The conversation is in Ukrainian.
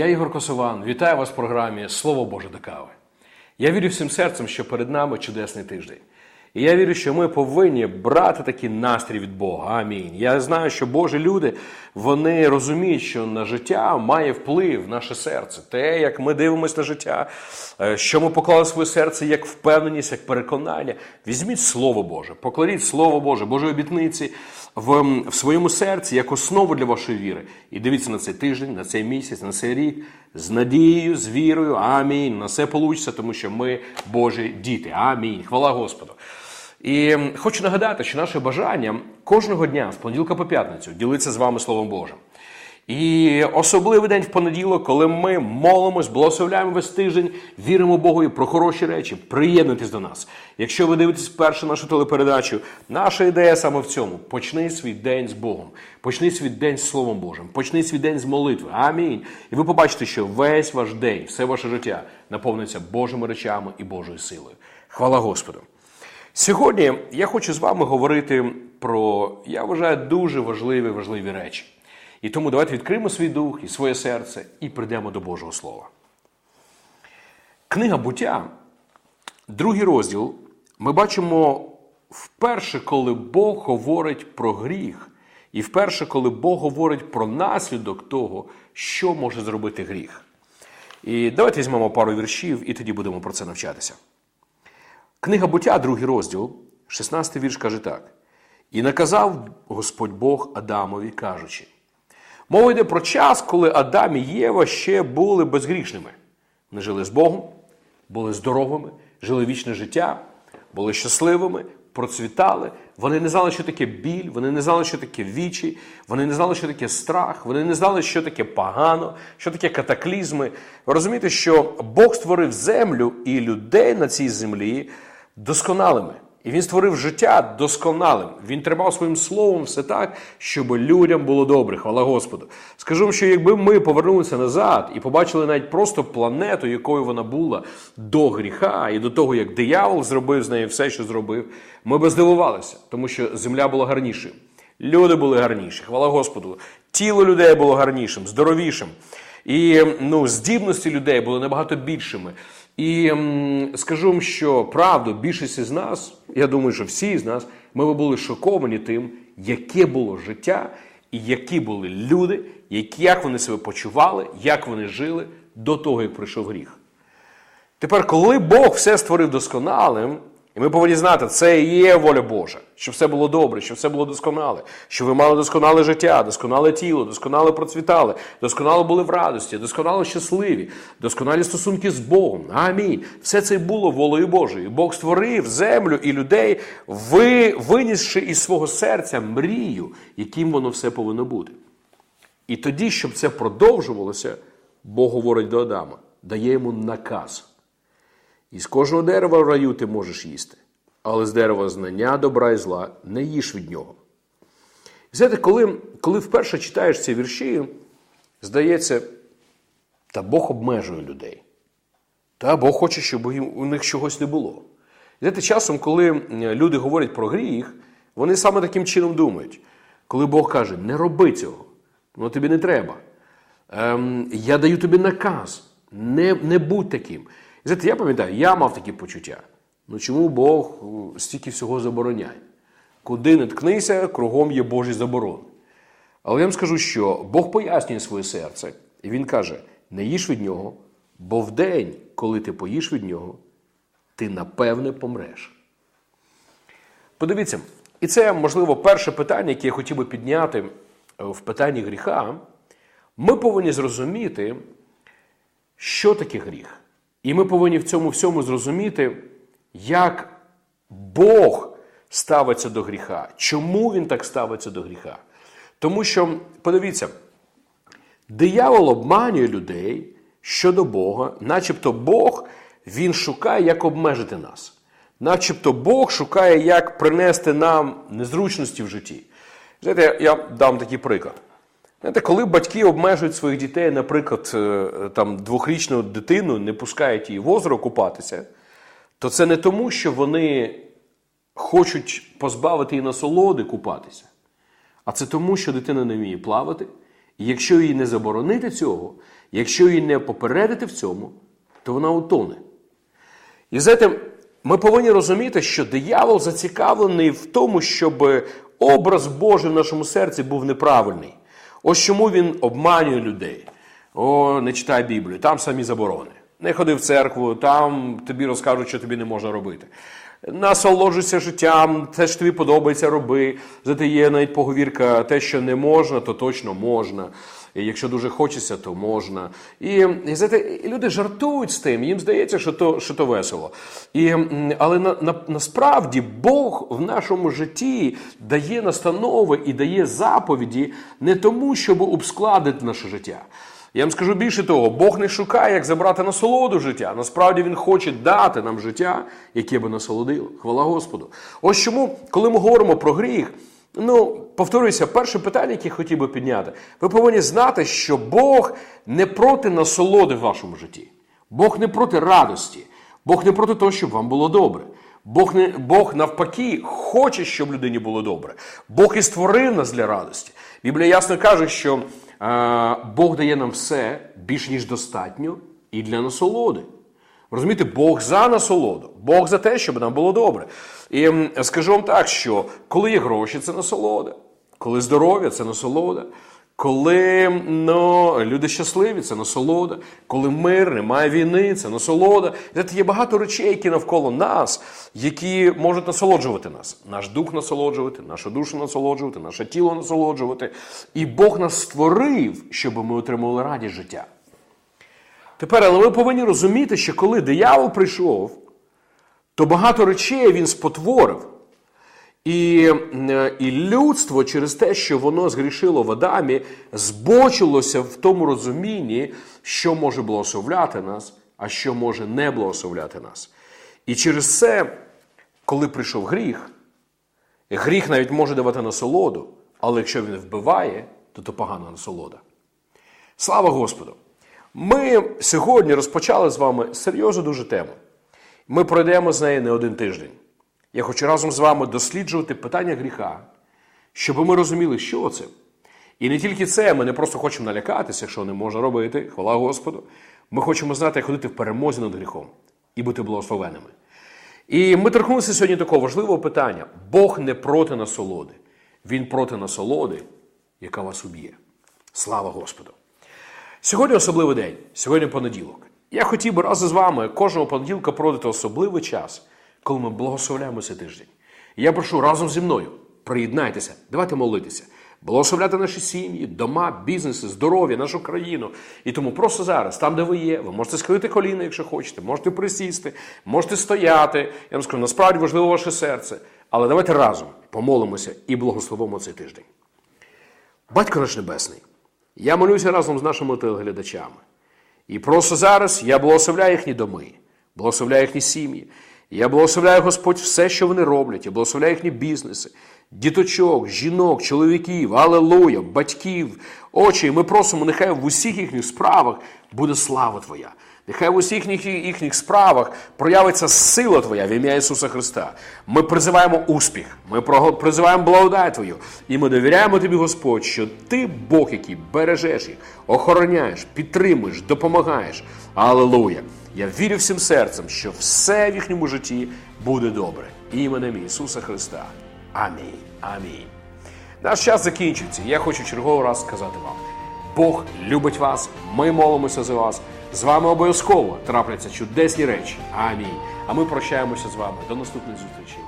Я Ігор Косован. Вітаю вас в програмі Слово Боже до кави. Я вірю всім серцем, що перед нами чудесний тиждень. І я вірю, що ми повинні брати такий настрій від Бога. Амінь. Я знаю, що Божі люди вони розуміють, що на життя має вплив наше серце. Те, як ми дивимося на життя, е, що ми поклали в своє серце як впевненість, як переконання. Візьміть Слово Боже, покладіть Слово Боже, Божі обітниці в, в своєму серці як основу для вашої віри. І дивіться на цей тиждень, на цей місяць, на цей рік з надією, з вірою. Амінь. На все получиться, тому що ми Божі діти. Амінь. Хвала Господу. І хочу нагадати, що наше бажання кожного дня з понеділка по п'ятницю ділитися з вами Словом Божим. І особливий день в понеділок, коли ми молимось, благословляємо весь тиждень, віримо Богу і про хороші речі, приєднуйтесь до нас. Якщо ви дивитесь першу нашу телепередачу, наша ідея саме в цьому: почни свій день з Богом, почни свій день з Словом Божим, почни свій день з молитви. Амінь. І ви побачите, що весь ваш день, все ваше життя наповниться Божими речами і Божою силою. Хвала Господу! Сьогодні я хочу з вами говорити про, я вважаю, дуже важливі важливі речі. І тому давайте відкриємо свій дух і своє серце і прийдемо до Божого Слова. Книга буття, другий розділ, ми бачимо вперше, коли Бог говорить про гріх, і вперше, коли Бог говорить про наслідок того, що може зробити гріх. І давайте візьмемо пару віршів і тоді будемо про це навчатися. Книга буття, другий розділ, 16 вірш каже так: І наказав Господь Бог Адамові, кажучи. Мова йде про час, коли Адам і Єва ще були безгрішними. Вони жили з Богом, були здоровими, жили вічне життя, були щасливими, процвітали. Вони не знали, що таке біль, вони не знали, що таке вічі, вони не знали, що таке страх, вони не знали, що таке погано, що таке катаклізми. Ви розумієте, що Бог створив землю і людей на цій землі досконалими. І він створив життя досконалим. Він тримав своїм словом все так, щоб людям було добре. Хвала Господу. Скажу що якби ми повернулися назад і побачили навіть просто планету, якою вона була до гріха, і до того, як диявол зробив з нею все, що зробив, ми би здивувалися, тому що земля була гарнішою. Люди були гарніші. Хвала Господу. Тіло людей було гарнішим, здоровішим. І ну, здібності людей були набагато більшими. І скажу вам, що правду, більшість із нас, я думаю, що всі з нас, ми були шоковані тим, яке було життя, і які були люди, які, як вони себе почували, як вони жили до того, як прийшов гріх. Тепер, коли Бог все створив досконалим, і ми повинні знати, це і є воля Божа, щоб все було добре, щоб все було досконале, щоб ви мали досконале життя, досконале тіло, досконало процвітали, досконало були в радості, досконало щасливі, досконалі стосунки з Богом. Амінь. Все це було волею Божою. Бог створив землю і людей, ви, винісши із свого серця мрію, яким воно все повинно бути. І тоді, щоб це продовжувалося, Бог говорить до Адама, дає йому наказ. Із кожного дерева в раю ти можеш їсти, але з дерева знання добра і зла не їж від нього. І знаєте, коли, коли вперше читаєш ці вірші, здається, та Бог обмежує людей. Та Бог хоче, щоб у них чогось не було. І знаєте, часом, коли люди говорять про гріх, вони саме таким чином думають. Коли Бог каже, не роби цього, воно тобі не треба. Ем, я даю тобі наказ, не, не будь таким. І знаєте, я пам'ятаю, я мав такі почуття. Ну чому Бог е, стільки всього забороняє? Куди не ткнися, кругом є Божі заборони. Але я вам скажу, що Бог пояснює своє серце, і Він каже: не їж від нього, бо в день, коли ти поїш від нього, ти напевне помреш. Подивіться, і це, можливо, перше питання, яке я хотів би підняти е, в питанні гріха. Ми повинні зрозуміти, що таке гріх. І ми повинні в цьому всьому зрозуміти, як Бог ставиться до гріха. Чому він так ставиться до гріха? Тому що, подивіться, диявол обманює людей щодо Бога, начебто Бог він шукає, як обмежити нас. Начебто Бог шукає, як принести нам незручності в житті. Знаєте, я дам такий приклад. Знаєте, коли батьки обмежують своїх дітей, наприклад, е, там двохрічну дитину, не пускають її в озеро купатися, то це не тому, що вони хочуть позбавити її насолоди купатися, а це тому, що дитина не вміє плавати, І якщо їй не заборонити цього, якщо її не попередити в цьому, то вона утоне. І знаєте, ми повинні розуміти, що диявол зацікавлений в тому, щоб образ Божий в нашому серці був неправильний. Ось чому він обманює людей. О, не читай Біблію, там самі заборони. Не ходи в церкву, там тобі розкажуть, що тобі не можна робити. Насолоджуйся життям, те, що тобі подобається, роби. Зате є навіть поговірка, те, що не можна, то точно можна. І Якщо дуже хочеться, то можна. І, і знаєте, люди жартують з тим, їм здається, що то що то весело. І, Але на, на, насправді Бог в нашому житті дає настанови і дає заповіді не тому, щоб ускладити наше життя. Я вам скажу більше того, Бог не шукає, як забрати насолоду життя. Насправді Він хоче дати нам життя, яке би насолодило. Хвала Господу. Ось чому, коли ми говоримо про гріх, ну, повторюся, перше питання, яке хотів би підняти, ви повинні знати, що Бог не проти насолоди в вашому житті. Бог не проти радості, Бог не проти того, щоб вам було добре. Бог не Бог навпаки хоче, щоб людині було добре. Бог і створив нас для радості. Біблія ясно каже, що Бог дає нам все більш ніж достатньо і для насолоди. Розумієте, Бог за насолоду, Бог за те, щоб нам було добре. І скажу вам так, що коли є гроші, це насолода, коли здоров'я це насолода. Коли ну, люди щасливі, це насолода. Коли мир, немає війни, це насолода. Знаєте, Є багато речей, які навколо нас, які можуть насолоджувати нас. Наш дух насолоджувати, нашу душу насолоджувати, наше тіло насолоджувати. І Бог нас створив, щоб ми отримали радість життя. Тепер, але ми повинні розуміти, що коли диявол прийшов, то багато речей він спотворив. І і людство через те, що воно згрішило в Адамі, збочилося в тому розумінні, що може благословляти нас, а що може не благословляти нас. І через це, коли прийшов гріх, гріх навіть може давати насолоду, але якщо він вбиває, то то погана насолода. Слава Господу! Ми сьогодні розпочали з вами серйозну дуже тему. Ми пройдемо з неї не один тиждень. Я хочу разом з вами досліджувати питання гріха, щоб ми розуміли, що це. І не тільки це, ми не просто хочемо налякатися, якщо не можна робити, хвала Господу. Ми хочемо знати, як ходити в перемозі над гріхом і бути благословеними. І ми торкнулися сьогодні такого важливого питання: Бог не проти насолоди. Він проти насолоди, яка вас уб'є. Слава Господу! Сьогодні особливий день, сьогодні понеділок. Я хотів би разом з вами кожного понеділка проводити особливий час коли ми благословляємо цей тиждень. я прошу разом зі мною приєднайтеся, давайте молитися, благословляти наші сім'ї, дома, бізнеси, здоров'я, нашу країну. І тому просто зараз, там, де ви є, ви можете схилити коліна, якщо хочете, можете присісти, можете стояти. Я вам скажу, насправді важливо ваше серце. Але давайте разом помолимося і благословимо цей тиждень. Батько наш Небесний, я молюся разом з нашими телеглядачами. І просто зараз я благословляю їхні доми, благословляю їхні сім'ї. Я благословляю Господь все, що вони роблять. Я благословляю їхні бізнеси, діточок, жінок, чоловіків, алелуя, батьків, очі. Ми просимо, нехай в усіх їхніх справах буде слава Твоя. Нехай в усіх їхніх справах проявиться сила Твоя в ім'я Ісуса Христа. Ми призиваємо успіх, ми призиваємо благодать Твою. І ми довіряємо Тобі, Господь, що Ти Бог, який бережеш їх, охороняєш, підтримуєш, допомагаєш. Аллилуйя! Я вірю всім серцем, що все в їхньому житті буде добре. Іменем Ісуса Христа. Амінь. Амінь. Наш час закінчується. Я хочу черговий раз сказати вам: Бог любить вас, ми молимося за вас. З вами обов'язково трапляться чудесні речі. Амінь. А ми прощаємося з вами. До наступних зустрічей.